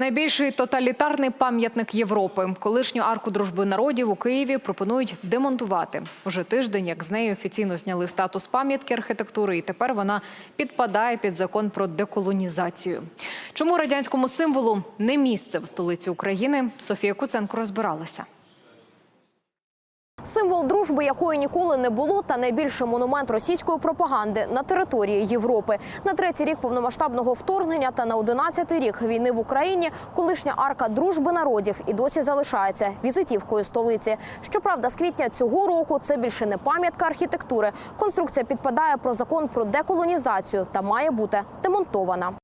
Найбільший тоталітарний пам'ятник Європи. Колишню арку дружби народів у Києві пропонують демонтувати. Уже тиждень, як з неї офіційно зняли статус пам'ятки архітектури, і тепер вона підпадає під закон про деколонізацію. Чому радянському символу не місце в столиці України? Софія Куценко розбиралася. Символ дружби, якої ніколи не було, та найбільший монумент російської пропаганди на території Європи. На третій рік повномасштабного вторгнення та на одинадцятий рік війни в Україні колишня арка дружби народів і досі залишається візитівкою столиці. Щоправда, з квітня цього року це більше не пам'ятка архітектури. Конструкція підпадає про закон про деколонізацію та має бути демонтована.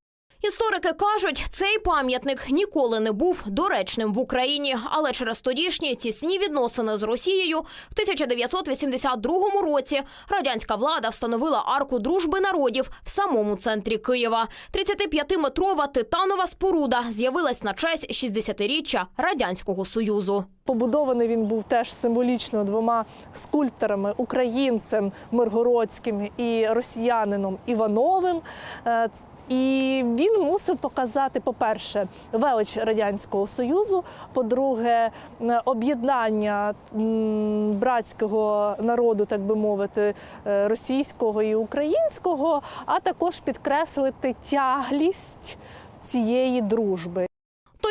Історики кажуть, цей пам'ятник ніколи не був доречним в Україні, але через тодішні тісні відносини з Росією в 1982 році радянська влада встановила арку дружби народів в самому центрі Києва. 35-метрова титанова споруда з'явилась на честь 60-річчя радянського союзу. Побудований він був теж символічно двома скульпторами українцем Миргородським і росіянином Івановим. Е, І він мусив показати, по-перше, велич радянського союзу, по-друге, е, об'єднання братського народу, так би мовити, е, російського і українського, а також підкреслити тяглість цієї дружби.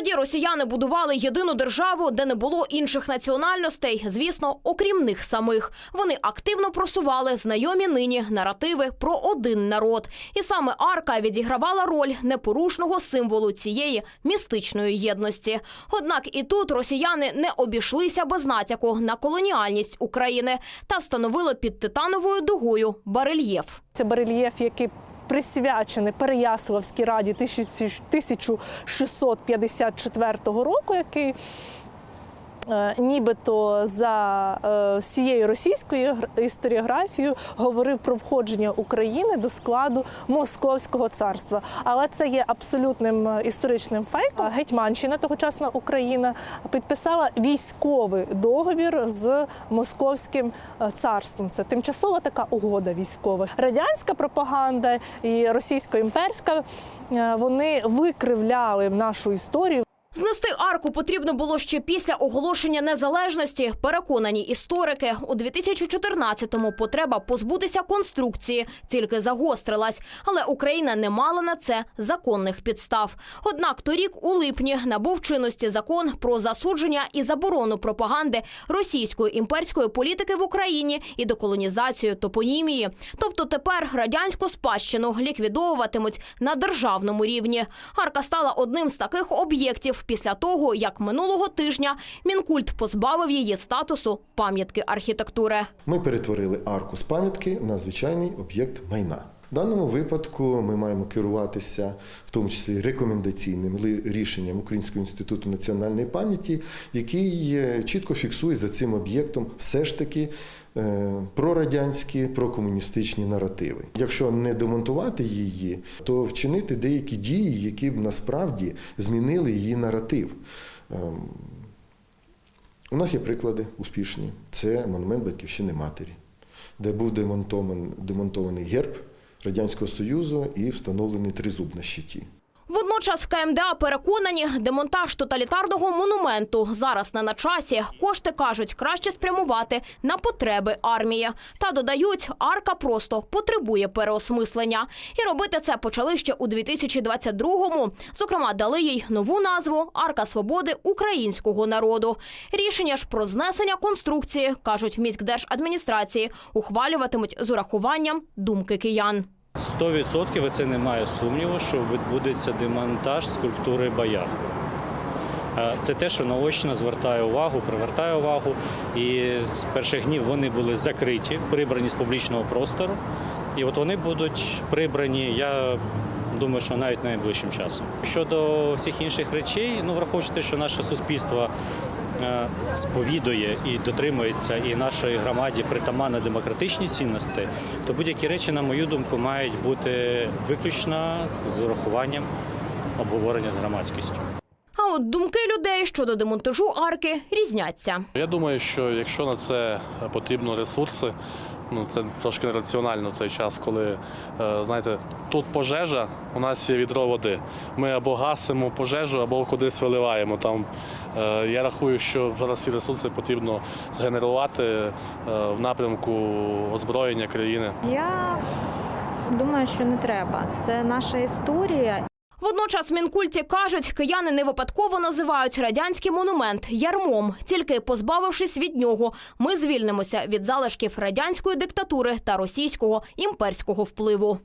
Тоді росіяни будували єдину державу, де не було інших національностей, звісно, окрім них самих. Вони активно просували знайомі нині наративи про один народ. І саме арка відігравала роль непорушного символу цієї містичної єдності. Однак і тут росіяни не обійшлися без натяку на колоніальність України та встановили під титановою дугою барельєф. Це барельєф, який присвячений Переяславській раді 1654 року, який нібито за е, всією російською гр- історіографією говорив про входження України до складу Московського царства. Але це є абсолютним е, історичним фейком. Гетьманщина, тогочасна Україна, підписала військовий договір з Московським е, царством. Це тимчасова така угода військова. Радянська пропаганда і російсько-імперська е, вони викривляли нашу історію. Знести арку потрібно було ще після оголошення незалежності. Переконані історики. У 2014-му потреба позбутися конструкції тільки загострилась, але Україна не мала на це законних підстав. Однак торік у липні набув чинності закон про засудження і заборону пропаганди російської імперської політики в Україні і деколонізацію топонімії. Тобто тепер радянську спадщину ліквідовуватимуть на державному рівні. Арка стала одним з таких об'єктів після того, як минулого тижня Мінкульт позбавив її статусу пам'ятки архітектури. Ми перетворили арку з пам'ятки на звичайний об'єкт майна. В даному випадку ми маємо керуватися в тому числі рекомендаційним рішенням Українського інституту національної пам'яті, який е, чітко фіксує за цим об'єктом все ж таки е, прорадянські, прокомуністичні наративи. Якщо не демонтувати її, то вчинити деякі дії, які б насправді змінили її наратив. Ем, у нас є приклади успішні. Це монумент Батьківщини Матері, де був демонтований, демонтований герб Радянського Союзу і встановлений тризуб на щиті. Водночас в КМДА переконані, демонтаж тоталітарного монументу зараз не на часі. Кошти кажуть, краще спрямувати на потреби армії. Та додають, арка просто потребує переосмислення. І робити це почали ще у 2022-му. Зокрема, дали їй нову назву Арка свободи українського народу. Рішення ж про знесення конструкції кажуть в міськдержадміністрації, ухвалюватимуть з урахуванням думки киян. 100% і це немає сумніву, що відбудеться демонтаж скульптури бояр. Е, Це те, що наочно звертає увагу, привертає увагу. І з перших днів вони були закриті, прибрані з публічного простору. І от вони будуть прибрані, я думаю, що навіть найближчим часом. Щодо всіх інших речей, ну враховуючи те, що наше суспільство сповідує і дотримується, і нашій громаді притаманна демократичні цінності, то будь-які речі, на мою думку, мають бути виключно з урахуванням обговорення з громадськістю. А от думки людей щодо демонтажу арки різняться. Я думаю, що якщо на це потрібно ресурси, Ну, це трошки нераціонально цей час, коли е, знаєте, тут пожежа, у нас є відро води. Ми або гасимо пожежу, або кудись виливаємо. Там, е, я рахую, що зараз ці ресурси потрібно згенерувати е, в напрямку озброєння країни. Я думаю, що не треба. Це наша історія. Водночас Мінкульті кажуть, кияни не випадково називають радянський монумент ярмом. Тільки позбавившись від нього, ми звільнимося від залишків радянської диктатури та російського імперського впливу.